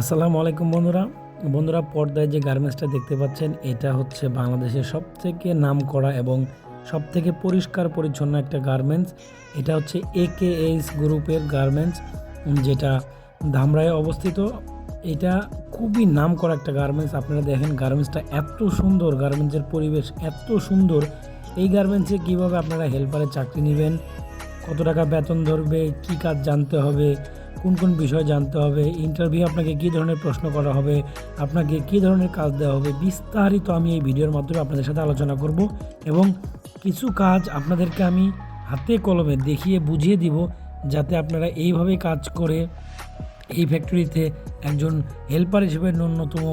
আসসালামু আলাইকুম বন্ধুরা। বন্ধুরা, পর্দায় যে গার্মেন্টসটা দেখতে পাচ্ছেন, এটা হচ্ছে বাংলাদেশের সব থেকে নাম করা এবং সব থেকে পরিষ্কার পরিচ্ছন্ন একটা গার্মেন্টস। এটা হচ্ছে একে এইচ গ্রুপের গার্মেন্টস, যেটা ধামরায় অবস্থিত। এটা খুবই নাম করা একটা গার্মেন্টস। আপনারা দেখেন গার্মেন্টসটা এত সুন্দর, গার্মেন্টসের পরিবেশ এত সুন্দর। এই গার্মেন্টসে কীভাবে আপনারা হেল্পারে চাকরি নেবেন, কত টাকা বেতন ধরবে, কী কাজ জানতে হবে কোন কোন বিষয় জানতে হবে ইন্টারভিউ আপনাকে কী ধরনের প্রশ্ন করা হবে, আপনাকে কী ধরনের কাজ দেওয়া হবে, বিস্তারিত আমি এই ভিডিওর মাধ্যমে আপনাদের সাথে আলোচনা করব এবং কিছু কাজ আপনাদেরকে আমি হাতে কলমে দেখিয়ে বুঝিয়ে দিব যাতে আপনারা এইভাবে কাজ করে এই ফ্যাক্টরিতে একজন হেল্পার হিসেবে ন্যূনতম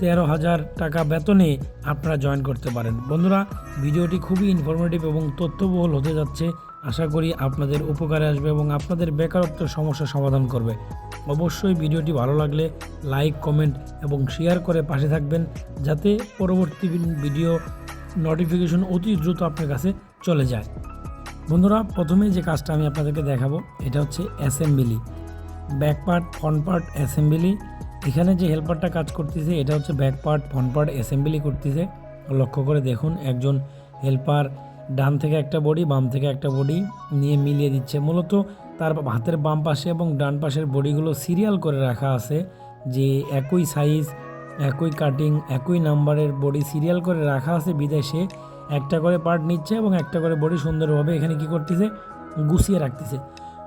তেরো হাজার টাকা বেতনে আপনারা জয়েন করতে পারেন। বন্ধুরা, ভিডিওটি খুবই ইনফরমেটিভ এবং তথ্যবহুল হতে যাচ্ছে। আশা করি আপনাদের উপকারে আসবে এবং আপনাদের বেকারত্ব সমস্যা সমাধান করবে। অবশ্যই ভিডিওটি ভালো লাগলে লাইক, কমেন্ট এবং শেয়ার করে পাশে থাকবেন যাতে পরবর্তী ভিডিও নোটিফিকেশন অতি দ্রুত আপনার কাছে চলে যায়। বন্ধুরা, প্রথমে যে কাজটা আমি আপনাদেরকে দেখাবো, এটা হচ্ছে assembly. Back part, front part assembly. এখানে যে হেল্পারটা কাজ করতেছে, এটা হচ্ছে back part, front part assembly করতেছে। লক্ষ্য করে দেখুন, একজন হেল্পার ডান থেকে একটা বডি, বাম থেকে একটা বডি নিয়ে মিলিয়ে দিচ্ছে। মূলত তার হাতের বাম পাশে এবং ডান পাশের বডিগুলো সিরিয়াল করে রাখা আছে যে একই সাইজ, একই কাটিং, একই নাম্বারের বডি সিরিয়াল করে রাখা আছে বিদেশে। একটা করে পার্ট নিচ্ছে এবং একটা করে বডি সুন্দরভাবে এখানে কি করতেছে? গুছিয়ে রাখতেছে।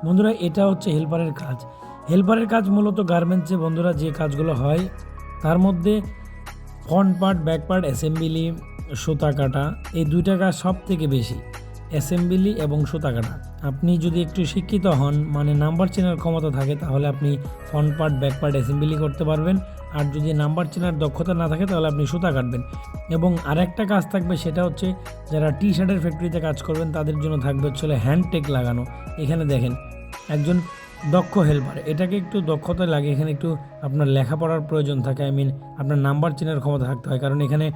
বন্ধুরা, এটা হচ্ছে হেল্পারের কাজ। হেল্পারের কাজ মূলত গার্মেন্টসে বন্ধুরা যে কাজগুলো হয়, তার মধ্যে front part back part assembly সুতা কাটা, এই দুইটা কাজ সব থেকে বেশি অ্যাসেম্বলি এবং সুতা কাটা। আপনি যদি একটু শিক্ষিত হন মানে নাম্বার চেনার ক্ষমতা থাকে, তাহলে আপনি front part back part assembly করতে পারবেন। আর যদি নাম্বার চেনার দক্ষতা না থাকে, তাহলে আপনি সুতা কাটবেন। এবং আরেকটা কাজ থাকবে, সেটা হচ্ছে যারা টি শার্টের ফ্যাক্টরিতে কাজ করবেন, তাদের জন্য থাকবে হচ্ছে হ্যান্ড টেক লাগানো। এখানে দেখেন, একজন দক্ষ হেল্পার এটাকে একটু দক্ষতা লাগে, এখানে একটু আপনার লেখাপড়ার প্রয়োজন থাকে আই মিন আপনার নাম্বার চেনার ক্ষমতা থাকতে হয়, কারণ এখানে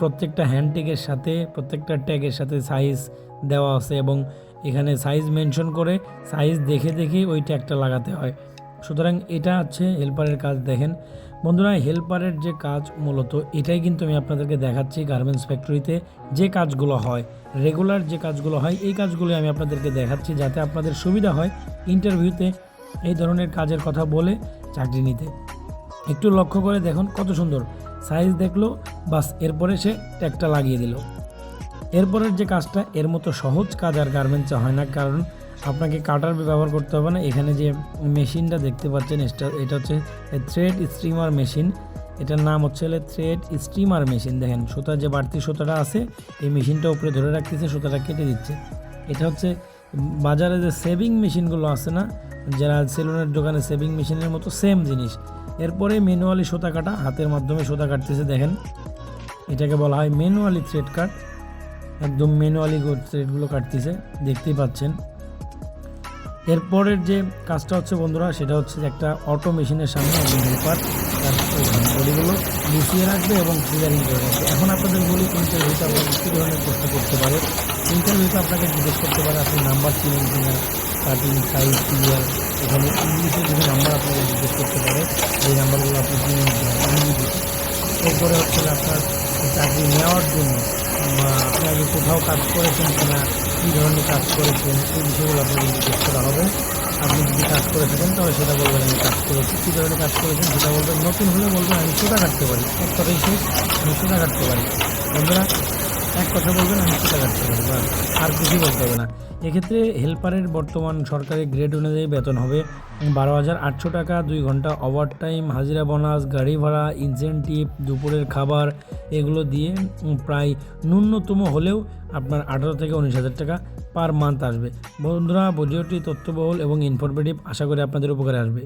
প্রত্যেকটা হ্যান্ড ট্যাগের সাথে, প্রত্যেকটা ট্যাগের সাথে সাইজ দেওয়া আছে এবং এখানে সাইজ মেনশন করে সাইজ দেখে দেখে ওই ট্যাগটা লাগাতে হয়। সুতরাং এটা হচ্ছে হেল্পারের কাজ, দেখেন। বন্ধুরা হেল্পারের যে কাজ মূলত, এটাই কিন্তু আমি আপনাদেরকে দেখাচ্ছি গার্মেন্টস ফ্যাক্টরিতে যে কাজগুলো হয়। রেগুলার যে কাজগুলো হয়, এই কাজগুলো আমি আপনাদেরকে দেখাচ্ছি যাতে আপনাদের সুবিধা হয় ইন্টারভিউতে এই ধরনের কাজের কথা বলে চাকরি নিতে। একটু লক্ষ্য করে দেখুন কত সুন্দর। সাইজ দেখল, বাস এরপরে সে ট্যাগটা লাগিয়ে দিল। এরপরের যে কাজটা, এর মতো সহজ কাজ আর গার্মেন্টসে হয় না, কারণ আপনাকে কাটার ব্যবহার করতে হবে না। এখানে যে মেশিনটা দেখতে পাচ্ছেন, এটা- হচ্ছে থ্রেড স্ট্রিমার মেশিন এটার নাম হচ্ছে থ্রেড স্ট্রিমার মেশিন দেখেন, সুতার যে বাড়তি সুতাটা আছে, এই মেশিনটা উপরে ধরে রাখতেছে, সুতাটা কেটে দিচ্ছে। এটা হচ্ছে বাজারে যে সেভিং মেশিনগুলো আছে না, যারা সেলুনের দোকানে সেভিং মেশিনের মতো সেম জিনিস। এরপরে ম্যানুয়ালি সুতা কাটা, হাতের মাধ্যমে সুতা কাটতেছে, দেখেন। এটাকে বলা হয় ম্যানুয়ালি থ্রেড কাট একদম ম্যানুয়ালি থ্রেডগুলো কাটতেছে দেখতেই পাচ্ছেন। এরপরের যে কাজটা হচ্ছে বন্ধুরা, সেটা হচ্ছে যে একটা অটো মেশিনের সামনে একজন হেল্পার তার বডিগুলো গুছিয়ে রাখবে এবং ক্লিয়ারিং করে রাখবে। এখন আপনাদের বলি ইন্টারভিউতে আপনাকে কী ধরনের প্রশ্ন করতে পারে ইন্টারভিউতে আপনাকে জিজ্ঞেস করতে পারে, আপনি নাম্বার চিনেন কিনা কাটিং সাইজ ক্লিয়ার এখানে ইংলিশে কিছু নাম্বার আপনাকে জিজ্ঞেস করতে পারে, এই নাম্বারগুলো আপনি চিনেন কিনা ইংরেজিতে এরপরে হচ্ছে আপনার চাকরি নেওয়ার জন্য বা আপনি আগে কোথাও কাজ করেছেন কিনা কী ধরনের কাজ করেছেন সেই বিষয়গুলো আপনাকে জিজ্ঞেস করা হবে। আপনি যদি কাজ করে থাকেন, তাহলে সেটা বলবেন, আমি কাজ করেছি। কী ধরনের কাজ করেছেন, সেটা বলবেন। নতুন হলে বলবেন, আমি সোটা কাটতে পারি। এক কথাই শেষ, আমি সোটা কাটতে পারি। বন্ধুরা এক কথা বলবেন আমি সোজা কাটতে পারি ব্যাস, আর কিছুই বলতে হবে না। এক্ষেত্রে হেল্পারের বর্তমান সরকারি গ্রেড অনুযায়ী বেতন হবে বারো হাজার আটশো টাকা দুই ঘণ্টা ওভার টাইম হাজিরা বোনাস গাড়ি ভাড়া ইনসেন্টিভ দুপুরের খাবার এগুলো দিয়ে প্রায় ন্যূনতম হলেও আপনার আঠারো থেকে উনিশ হাজার টাকা পার মান্থ আসবে। বন্ধুরা ভিডিওটি তথ্যবহুল এবং ইনফরমেটিভ আশা করি আপনাদের উপকারে আসবে।